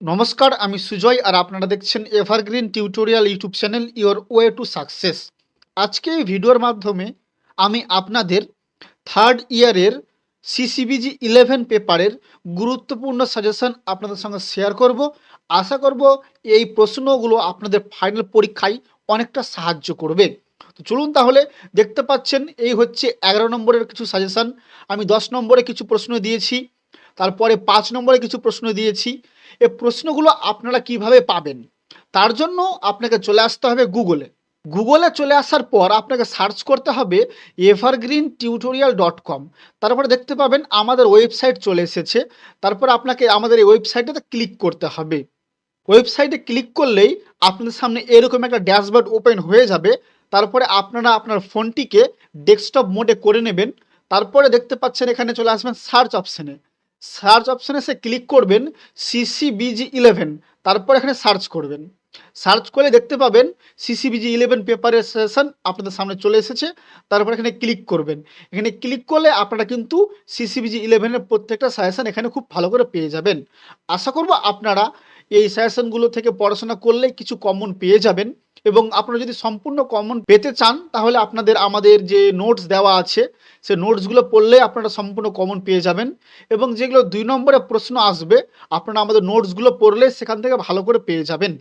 নমস্কার, আমি সুজয় আর আপনারা দেখছেন evergreen tutorial YouTube channel your way to success আজকে এই ভিডিওর মাধ্যমে আমি আপনাদের থার্ড ইয়ারের সিসিবিজি ইলেভেন পেপারের গুরুত্বপূর্ণ সাজেশন আপনাদের সঙ্গে শেয়ার করব। আশা করব এই প্রশ্নগুলো আপনাদের ফাইনাল পরীক্ষায় অনেকটা সাহায্য করবে। তো চলুন তাহলে দেখতে পাচ্ছেন, এই হচ্ছে এগারো নম্বরের কিছু সাজেশন আমি দশ নম্বরে কিছু প্রশ্ন দিয়েছি। তারপরে পাঁচ নম্বরে কিছু প্রশ্ন দিয়েছি। এ প্রশ্নগুলো আপনারা কীভাবে পাবেন? তার জন্য আপনাকে চলে আসতে হবে গুগলে। গুগলে চলে আসার পর আপনাকে সার্চ করতে হবে এভারগ্রিন টিউটোরিয়াল ডট কম তারপরে দেখতে পাবেন আমাদের ওয়েবসাইট চলে এসেছে। তারপর আপনাকে আমাদের এই ওয়েবসাইটটাতে ক্লিক করতে হবে। ওয়েবসাইটে ক্লিক করলেই আপনাদের সামনে এরকম একটা ড্যাশবোর্ড ওপেন হয়ে যাবে। তারপরে আপনারা আপনার ফোনটিকে ডেস্কটপ মোডে করে নেবেন। তারপরে দেখতে পাচ্ছেন এখানে চলে আসবেন সার্চ অপশানে সার্চ অপশানে সে ক্লিক করবেন সিসিবিজি ইলেভেন তারপর এখানে সার্চ করবেন। সার্চ করে দেখতে পাবেন সিসিবিজি ইলেভেন পেপারের সেশন আপনাদের সামনে চলে এসেছে। তারপর এখানে ক্লিক করবেন। এখানে ক্লিক করলে আপনারা কিন্তু সিসিবিজি ইলেভেনের প্রত্যেকটা সাজেশন এখানে খুব ভালো করে পেয়ে যাবেন। আশা করব আপনারা এই সাজেশনগুলো থেকে পড়াশোনা করলে কিছু কমন পেয়ে যাবেন। এবং আপনারা যদি সম্পূর্ণ কমন পেতে চান, তাহলে আপনাদের আমাদের যে নোটস দেওয়া আছে, সে নোটসগুলো পড়লে আপনারা সম্পূর্ণ কমন পেয়ে যাবেন। এবং যেগুলো দুই নম্বরে প্রশ্ন আসবে, আপনারা আমাদের নোটসগুলো পড়লে সেখান থেকে ভালো করে পেয়ে যাবেন।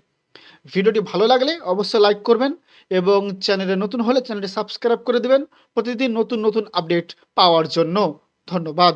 ভিডিওটি ভালো লাগলে অবশ্যই লাইক করবেন এবং চ্যানেলে নতুন হলে চ্যানেলটি সাবস্ক্রাইব করে দেবেন। প্রতিদিন নতুন নতুন আপডেট পাওয়ার জন্য। ধন্যবাদ।